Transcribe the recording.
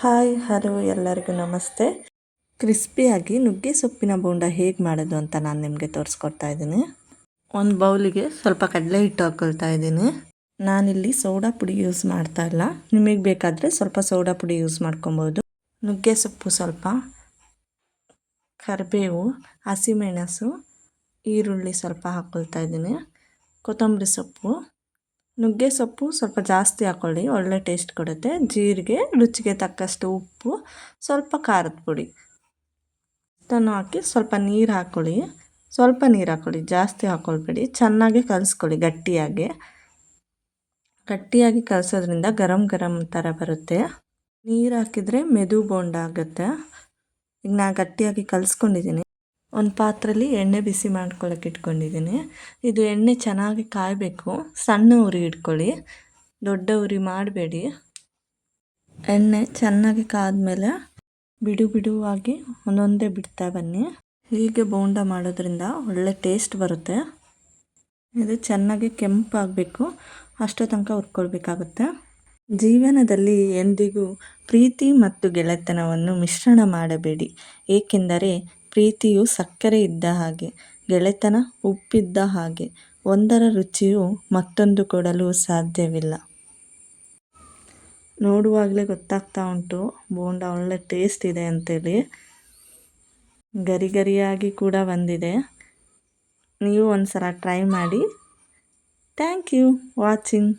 Hi, hello ಎಲ್ಲರಿಗೂ ನಮಸ್ತೆ. ಕ್ರಿಸ್ಪಿಯಾಗಿ ನುಗ್ಗೆ ಸೊಪ್ಪಿನ ಬೋಂಡ ಹೇಗೆ ಮಾಡೋದು ಅಂತ ನಾನು ನಿಮಗೆ ತೋರಿಸ್ಕೊಡ್ತಾ ಇದ್ದೀನಿ. ಒಂದು ಬೌಲಿಗೆ ಸ್ವಲ್ಪ ಕಡಲೆ ಹಿಟ್ಟು ಹಾಕ್ಕೊಳ್ತಾ ಇದ್ದೀನಿ. ನಾನಿಲ್ಲಿ ಸೋಡಾ ಪುಡಿ ಯೂಸ್ ಮಾಡ್ತಾ ಇಲ್ಲ. ನಿಮಗೆ ಬೇಕಾದರೆ ಸ್ವಲ್ಪ ಸೋಡಾ ಪುಡಿ ಯೂಸ್ ಮಾಡ್ಕೊಬೋದು. ನುಗ್ಗೆ ಸೊಪ್ಪು ಸ್ವಲ್ಪ, ಕರಿಬೇವು, ಹಸಿಮೆಣಸು, ಈರುಳ್ಳಿ ಸ್ವಲ್ಪ ಹಾಕ್ಕೊಳ್ತಾ ಇದ್ದೀನಿ. ಕೊತ್ತಂಬರಿ ಸೊಪ್ಪು ನುಗ್ಗೆ ಸೊಪ್ಪು ಸ್ವಲ್ಪ ಜಾಸ್ತಿ ಹಾಕ್ಕೊಳ್ಳಿ ಒಳ್ಳೆ ಟೇಸ್ಟ್ ಕೊಡುತ್ತೆ. ಜೀರಿಗೆ, ರುಚಿಗೆ ತಕ್ಕಷ್ಟು ಉಪ್ಪು, ಸ್ವಲ್ಪ ಖಾರದ ಪುಡಿ. ಇಷ್ಟನ್ನು ಹಾಕಿ ಸ್ವಲ್ಪ ನೀರು ಹಾಕ್ಕೊಳ್ಳಿ ಸ್ವಲ್ಪ ನೀರು ಹಾಕ್ಕೊಳ್ಳಿ ಜಾಸ್ತಿ ಹಾಕ್ಕೊಳ್ಬೇಡಿ ಚೆನ್ನಾಗಿ ಕಲಿಸ್ಕೊಳ್ಳಿ ಗಟ್ಟಿಯಾಗಿ. ಗಟ್ಟಿಯಾಗಿ ಕಲಸೋದ್ರಿಂದ ಗರಂ ಗರಂ ಥರ ಬರುತ್ತೆ. ನೀರು ಹಾಕಿದರೆ ಮೆದು ಬೋಂಡ ಆಗುತ್ತೆ. ಈಗ ನಾನು ಗಟ್ಟಿಯಾಗಿ ಕಲಿಸ್ಕೊಂಡಿದ್ದೀನಿ ಒಂದು ಪಾತ್ರೆಯಲ್ಲಿ ಎಣ್ಣೆ ಬಿಸಿ ಮಾಡ್ಕೊಳ್ಳೋಕೆ ಇಟ್ಕೊಂಡಿದ್ದೀನಿ ಇದು ಎಣ್ಣೆ ಚೆನ್ನಾಗಿ ಕಾಯಬೇಕು. ಸಣ್ಣ ಉರಿ ಇಟ್ಕೊಳ್ಳಿ. ದೊಡ್ಡ ಉರಿ ಮಾಡಬೇಡಿ. ಎಣ್ಣೆ ಚೆನ್ನಾಗಿ ಕಾದ್ಮೇಲೆ ಬಿಡು ಬಿಡುವಾಗಿ ಒಂದೊಂದೇ ಬಿಡ್ತಾ ಬನ್ನಿ. ಹೀಗೆ ಬೋಂಡ ಮಾಡೋದ್ರಿಂದ ಒಳ್ಳೆ ಟೇಸ್ಟ್ ಬರುತ್ತೆ. ಇದು ಚೆನ್ನಾಗಿ ಕೆಂಪಾಗಬೇಕು. ಅಷ್ಟೋ ತನಕ ಹುರ್ಕೊಳ್ಬೇಕಾಗುತ್ತೆ. ಜೀವನದಲ್ಲಿ ಎಂದಿಗೂ ಪ್ರೀತಿ ಮತ್ತು ಗೆಳೆತನವನ್ನು ಮಿಶ್ರಣ ಮಾಡಬೇಡಿ. ಏಕೆಂದರೆ ಪ್ರೀತಿಯು ಸಕ್ಕರೆ ಇದ್ದ ಹಾಗೆ, ಗೆಳೆತನ ಉಪ್ಪಿದ್ದ ಹಾಗೆ, ಒಂದರ ರುಚಿಯು ಮತ್ತೊಂದು ಕೊಡಲು ಸಾಧ್ಯವಿಲ್ಲ. ನೋಡುವಾಗಲೇ ಗೊತ್ತಾಗ್ತಾ ಉಂಟು, ಬೋಂಡ ಒಳ್ಳೆ ಟೇಸ್ಟ್ ಇದೆ ಅಂತೇಳಿ. ಗರಿ ಗರಿಯಾಗಿ ಕೂಡ ಬಂದಿದೆ. ನೀವು ಒಂದು ಸಲ ಟ್ರೈ ಮಾಡಿ. Thank you watching